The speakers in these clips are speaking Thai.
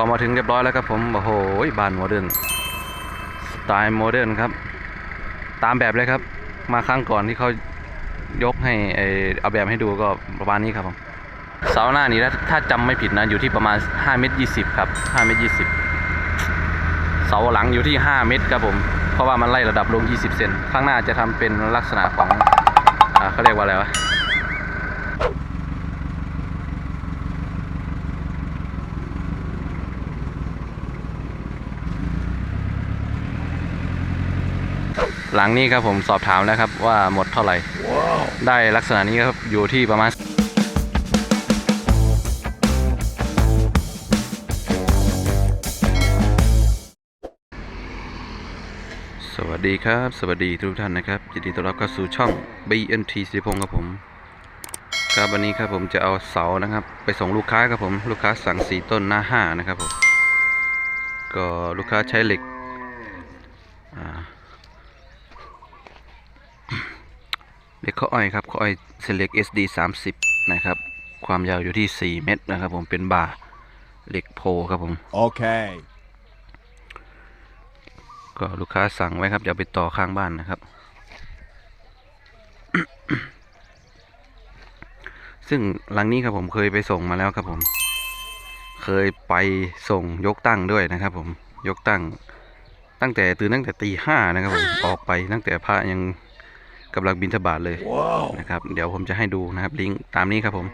ก็มาถึงเรียบร้อยแล้วครับผม โอ้โหบ้านโมเดิร์นสไตล์โมเดิร์นครับ ตามแบบเลยครับ มาครั้งก่อนที่เขายกให้เออเอาแบบให้ดูก็ประมาณนี้ครับผมเสาหน้านี้ถ้าจำไม่ผิดนะอยู่ที่ประมาณ5เมตร20ครับ5เมตร20เสาหลังอยู่ที่ 5 เมตรครับผม เพราะว่ามันไล่ระดับลง 20 เซนข้างหน้าจะทำเป็นลักษณะของอ่าเขาเรียกว่าอะไรวะ หลังนี้ครับผมสอบถามแล้วครับว่าหมดเท่าไหร่ ได้ลักษณะนี้ครับอยู่ที่ประมาณสวัสดีครับ สวัสดีทุกท่านนะครับยินดีต้อนรับเข้าสู่ช่อง BNT สิริพงศ์ครับผมครับวันนี้ครับผมจะเอาเสานะครับ ไปส่งลูกค้าครับผมลูกค้าสั่งสีต้นหน้าห้านะครับผมก็ลูกค้าใช้เหล็กอ่า เหล็ กข้ออ้อยครับข้ออ้อยเซเล็ก SD 30 นะครับ ความยาวอยู่ที่ 4 เมตรนะครับผมเป็นบ่าเหล็กโพครับผม Okay. ก็ลูกค้าสั่งไว้ครับอย่าไปต่อข้างบ้านนะครับ ซึ่งหลังนี้ครับผมเคยไปส่งมาแล้วครับผม เคยไปส่งยกตั้งด้วยนะครับ ผมยกตั้งตั้งแต่ตื่นตั้งแต่ตีห้านะครับผมออกไปตั้งแต่พระยัง กำลังบินทบาทเลย Wow. นะครับ เดี๋ยวผมจะให้ดูนะครับลิงก์ตามนี้ครับผม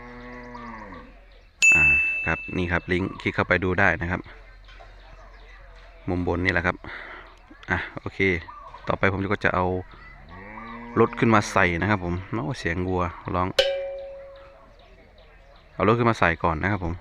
อ่าครับนี่ครับลิงก์คลิกเข้าไปดูได้นะครับ มุมบนนี่แหละครับอะโอเค ต่อไปผมก็จะเอารถขึ้นมาใส่นะครับ ผมโอ้เสียงวัวร้อง เอารถขึ้นมาใส่ก่อนนะครับผม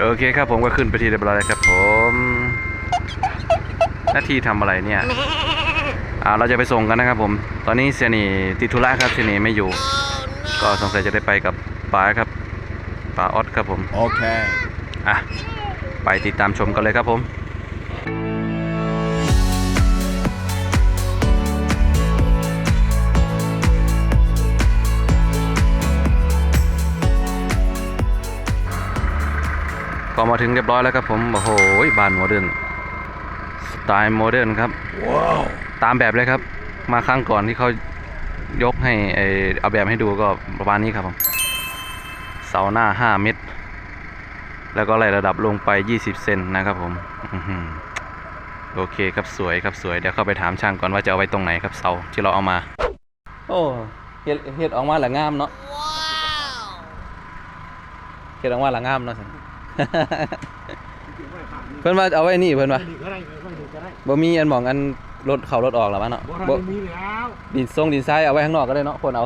โอเคครับผมก็ขึ้นไปที่เรียบร้อยแล้วครับผม หน้าที่ทำอะไรเนี่ยอ่าเราจะไปส่งกันนะครับผม ตอนนี้เซยนี่ติดธุระครับเซยนี่ไม่อยู่ ก็สงสัยจะได้ไปกับป๋าครับป๋าออสครับผม Okay. อะ ไปติดตามชมกันเลยครับผม ก็มาถึงเรียบร้อยแล้วครับผม โอ้โหบ้านโมเดิร์นสไตล์โมเดิร์นครับ Wow. ตามแบบเลยครับ มาครั้งก่อนที่เขายกให้เออเอาแบบให้ดูก็ประมาณนี้ครับผมเสาหน้า 5 เมตร แล้วก็ไล่ระดับลงไป 20 เซนนะครับผมอื้อหือโอเคครับสวยครับสวย เดี๋ยวเข้าไปถามช่างก่อนว่าจะเอาไว้ตรงไหนครับเสาที่เราเอามา โอ้เฮ็ดเฮ็ดออกมาหละงามเนาะเฮ็ดออกมาหละงามเนาะ เพิ่นว่าเอาไว้นี่เพิ่นว่าก็ได้ไม่ดีก็ได้บ่มีอันหมองอันรถเข้ารถออกแล้วมั้งเนาะบ่ทันมีแล้วดินทรงดินทรายเอาไว้ข้างนอกก็ได้เนาะคนเอา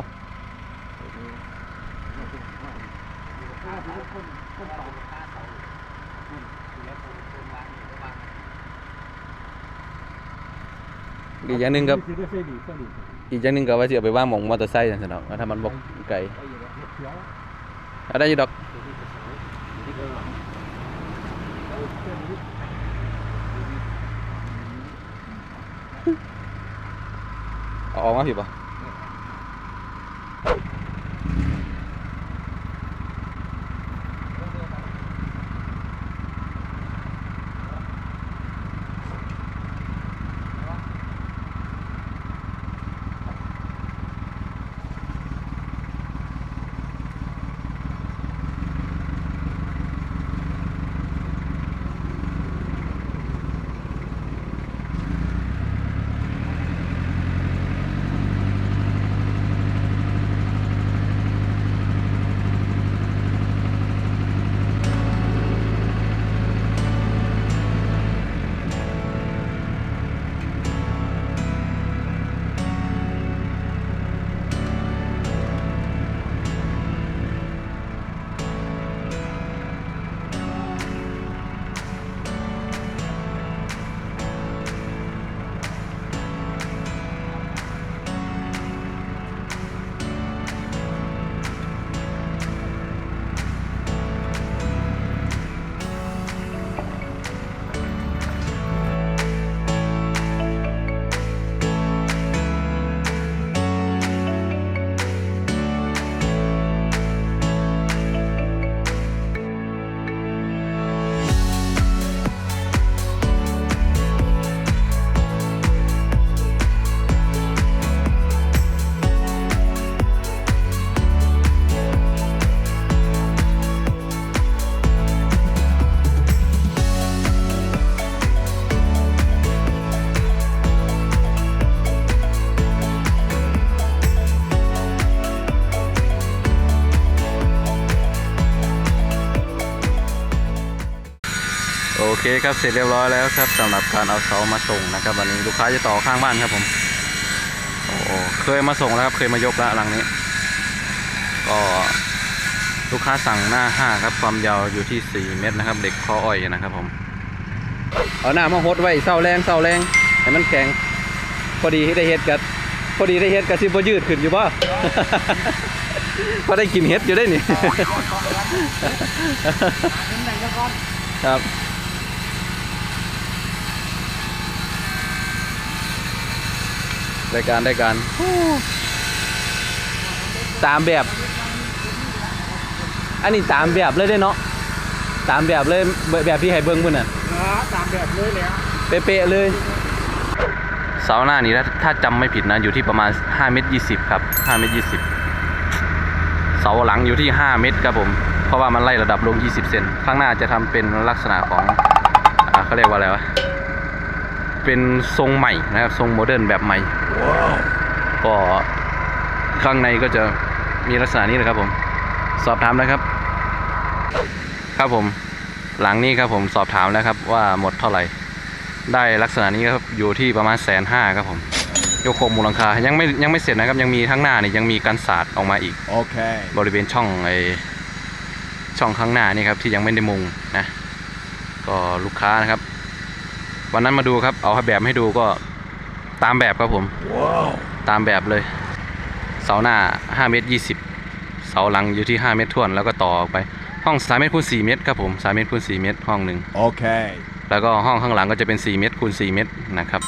อีกอย่างหนึ่งก็อีกอย่างหนึ่งก็ว่าสิเอาไปว่างหมองมอเตอร์ไซค์จังซั่นเนาะว่าถ้ามันบ่ไกลเอาได้อยี่ดอก อาออกมาผิดปะ โอเคครับเสร็จเรียบร้อยแล้วครับสำหรับการเอาเสามาส่งนะครับ วันนี้ลูกค้าจะต่อข้างบ้านครับผมโอ้เคยมาส่งแล้วครับเคยมายกแล้วหลังนี้ ก็ลูกค้าสั่งหน้าห้าครับความยาวอยู่ที่4เมตรนะครับ เด็กคออ้อยนะครับผมเอาหน้ามาหดไว้เสาแรงเสาแรงให้มันแข็งพอดีได้เฮ็ดกัดพอดีได้เฮ็ดกัดสิบยืดขึ้นอยู่บ่พอได้กินเฮ็ดอยู่ได้นี่ครับ รายการรายการตามแบบ อันนี้ตามแบบเลยได้เนาะตามแบบเลยแบบแบบที่ให้เบิ้งมุ่นอะตามแบบเลยแล้วเป๊ะๆเลยเสาหน้านี้ถ้าถ้าจำไม่ผิดนะอยู่ที่ประมาณ5เมตร20ครับ5เมตร20เสาหลังอยู่ที่ 5 เมตรครับผม เพราะว่ามันไล่ระดับลง 20 เซนข้างหน้าจะทำเป็นลักษณะของอ่าเขาเรียกว่าอะไรวะเป็นทรงใหม่นะครับทรงโมเดิร์นแบบใหม่ ก็ข้างในก็จะมีลักษณะนี้เลยครับผม สอบถามนะครับ ครับผม หลังนี้ครับผมสอบถามแล้วครับว่าหมดเท่าไหร่ ได้ลักษณะนี้ครับอยู่ที่ประมาณแสนห้าครับผมยกโครงมูลหลังคา ยังไม่ยังไม่เสร็จนะครับ ยังมีทั้างหน้านี่ยังมีการสาดออกมาอีก โอเค บริเวณช่องไอช่องข้างหน้านี่ครับที่ยังไม่ได้มุงนะ ก็ลูกค้านะครับ วันนั้นมาดูครับ เอาแบบให้ดูก็ ตามแบบครับผมว้าวตามแบบเลย เสาหน้า 5 เมตร 20 เสาหลังอยู่ที่ 5 เมตรท่วนแล้วก็ต่อออกไป ห้อง3เมตรคูณ4เมตรครับผม3เมตรคูณ4เมตรห้องหนึ่งโอเค แล้วก็ห้องข้างหลังก็จะเป็น 4 เมตรคูณ4เมตรนะครับ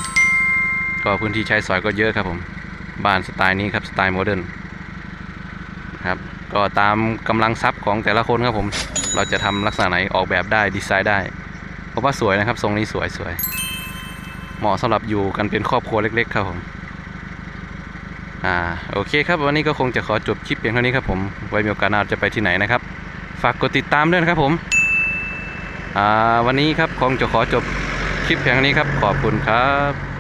ก็พื้นที่ใช้สอยก็เยอะครับผม บ้านสไตล์นี้ครับสไตล์โมเดิร์นครับก็ตามกำลังทรัพย์ของแต่ละคนครับผม เราจะทำลักษณะไหนออกแบบได้ดีไซน์ได้ผมว่าสวยนะครับทรงนี้สวยสวย เหมาะสำหรับอยู่กันเป็นครอบครัวเล็ก ๆ ครับผมอ่าโอเคครับ วันนี้ก็คงจะขอจบคลิปเพียงเท่านี้ครับผมไว้มีโอกาสหน้าจะไปที่ไหนนะครับ ฝากกดติดตามด้วยนะครับผมอ่าวันนี้ครับคงจะขอจบคลิปเพียงเท่านี้ครับขอบคุณครับ